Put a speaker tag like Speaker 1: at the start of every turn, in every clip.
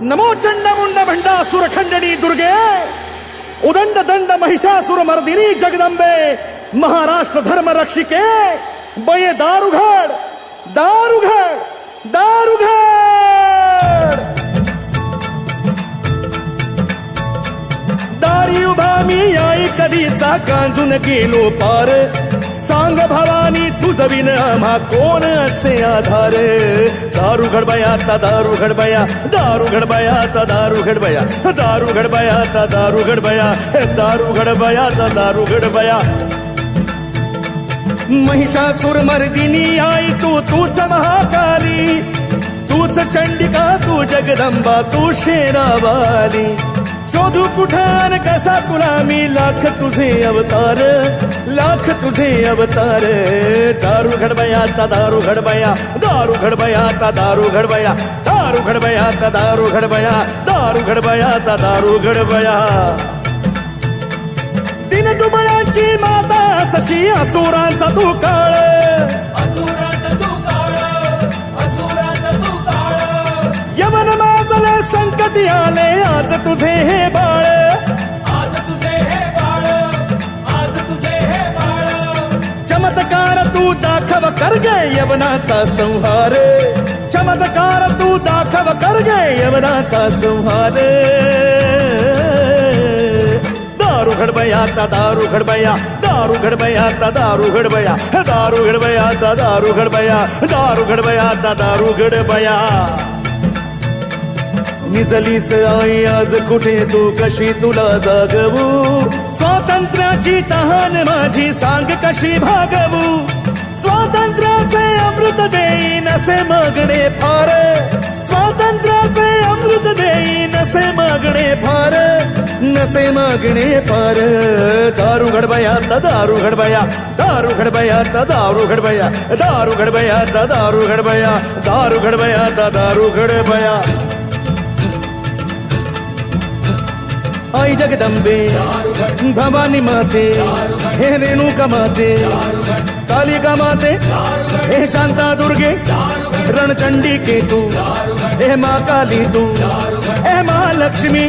Speaker 1: नमो चंडमुंड भंडासुर खंडणी दुर्गे उदंड दंड महिषासुर मर्दिनी जगदंबे महाराष्ट्र धर्म रक्षिके बये दारुघड दारुघड दारुघड। दारी उभा मी आई कधीचा कांजून गेलो पार? सांग भवानी तुझ विन आम्हा कोण असे आधार? दारू घडबया आता दारू घडबया दारू घडबया आता दारू घडबया दारू घडबया आता दारू घडबया दारू घडबया आता दारू घडबया. महिषासुर मर्दिनी आई तू तूच महाकाली. तूच चंडिका तू जगदंबा तू शेरावाली. शोधू कुठान कसा तुला मी लाख तुझे अवतार लाख तुझे अवतार. दारू घडबया ता दारू घडबया दारू घडबया ता दारू घडबया दारू घडबया ता दारू घडबया दारू घडबया ता दारू घडबया दिन दुबळ्याची माता सशी असुरांचा तू काळ. संकटी आले तुझे हे बाळ.
Speaker 2: आज तुझे हे बाळ आज तुझे हे बाळ.
Speaker 1: चमत्कार तू दाखव कर गे यवनाचा संहार. चमत्कार तू दाखव कर गे यवनाचा संहार. दारू घडबया ता दारू घडबया. दारू घडबया ता दारू घडबया. दारू घडबया ता दारू घडबया. दारू घडबया ता दारू घडबया. निजलीस आई आज कुठे तू? कशी तुला जागवू? स्वातंत्र्याची तहान माझी सांग कशी भागवू? स्वातंत्र्याचे अमृत देईन असे मागणे फार. स्वातंत्र्याचे अमृत देईन असे मागणे फार. नसे मागणे फार दारू घडबया त दारू घडबया. दारू घडबया त दारू घडबया. दारू घडबया त दारू घडबया. दारू घडबया त दारू घडबया. आई जगदंबे भवानी माते, हे रेणुका माते, कालिका माते, हे शांता दुर्गे, रणचंडी के तू हे माँ काली तू, हे माँ लक्ष्मी,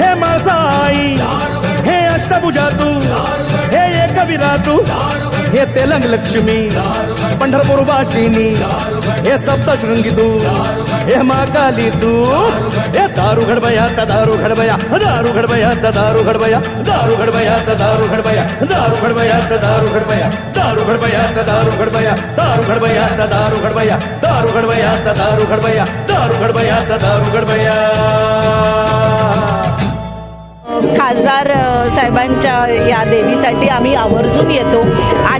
Speaker 1: हे माँ साई, हे अष्टभुजा तू, हे एकविरा तू हे तेलंग लक्ष्मी पंढरपूर वाशिनी हे सप्तशृंगी तू हे महाकाली तू हे दारू घडबया ता दारू घडबया दारू घडबया ता दारू घडबया दारू घडबया ता दारू घडबया दारू घडबया ता दारू घडबया दारू घडबया ता दारू घडबया दारू घडबया ता दारू घडबया दारू घडबया ता दारू घडबया दारू घडबया ता दारू घडबया
Speaker 3: खासदार साहेबांच्या या देवीसाठी आम्ही आवर्जून येतो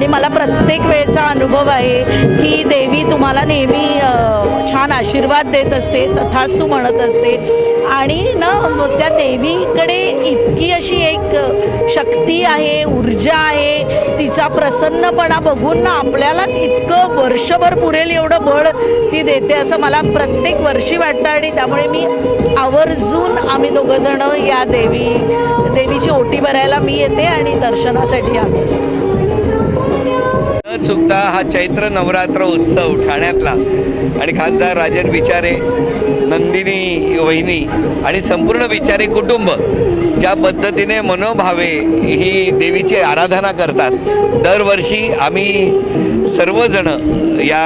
Speaker 3: आणि मला प्रत्येक वेळेचा अनुभव आहे की देवी तुम्हाला नेहमी छान आशीर्वाद देत असते तथाच तू म्हणत असते आणि ना त्या देवीकडे इतकी अशी एक शक्ती आहे ऊर्जा आहे तिचा प्रसन्नपणा बघून ना आपल्यालाच इतकं वर्षभर पुरेल एवढं बळ ती देते असं मला प्रत्येक वर्षी वाटतं आणि त्यामुळे मी आवर्जून आम्ही दोघंजणं या देवी देवीची ओटी भरायला मी येते आणि दर्शनासाठी आम्ही येतो.
Speaker 4: न हा चैत्र नवरात्र उत्सव ठाण्यातला. आणि खासदार राजन विचारे नंदिनी वहिनी आणि संपूर्ण विचारे कुटुंब ज्या पद्धतीने मनोभावे ही देवीची आराधना करतात. दरवर्षी आम्ही सर्वजण या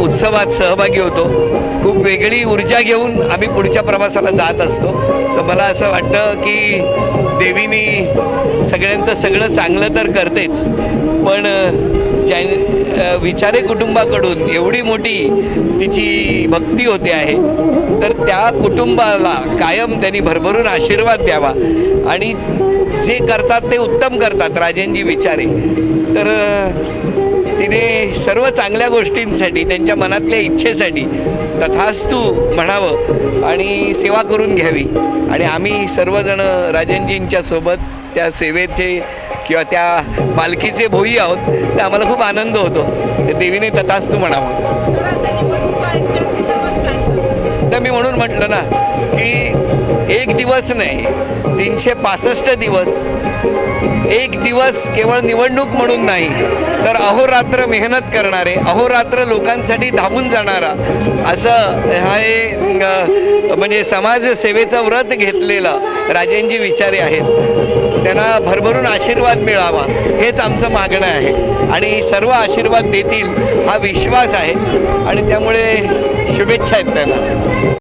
Speaker 4: उत्सवात सहभागी होतो. खूप वेगळी ऊर्जा घेऊन आम्ही पुढच्या प्रवासाला जात असतो. तर मला असं वाटतं की देवीनी सगळ्यांचं सगळं चांगलं तर करतेच. पण ज्या विचारे कुटुंबाकडून एवढी मोठी तिची भक्ती होते आहे तर त्या कुटुंबाला कायम त्यांनी भरभरून आशीर्वाद द्यावा. आणि जे करतात ते उत्तम करतात राजेंजी विचारे. तर तिने सर्व चांगल्या गोष्टींसाठी त्यांच्या मनातल्या इच्छेसाठी तथास्तू म्हणावं आणि सेवा करून घ्यावी. आणि आम्ही सर्वजण राजनजींच्या सोबत त्या सेवेचे किंवा त्या पालखीचे भोई आहोत तर आम्हाला खूप आनंद होतो. त्या देवीने तथास्तू म्हणावं. तर मी म्हणून म्हटलं ना की एक दिवस नाही तीनशे पासष्ट दिवस एक दिवस केवळ निवडणूक म्हणून नाही तर अहोरात्र मेहनत करणारे अहोरात्र लोकांसाठी धावून जाणारा असं हे म्हणजे समाजसेवेचं व्रत घेतलेलं राजेंजी विचारे आहेत. त्यांना भरभरून आशीर्वाद मिळावा हेच आमचं मागणं आहे. आणि सर्व आशीर्वाद देतील हा विश्वास आहे. आणि त्यामुळे शुभेच्छा आहेत त्यांना.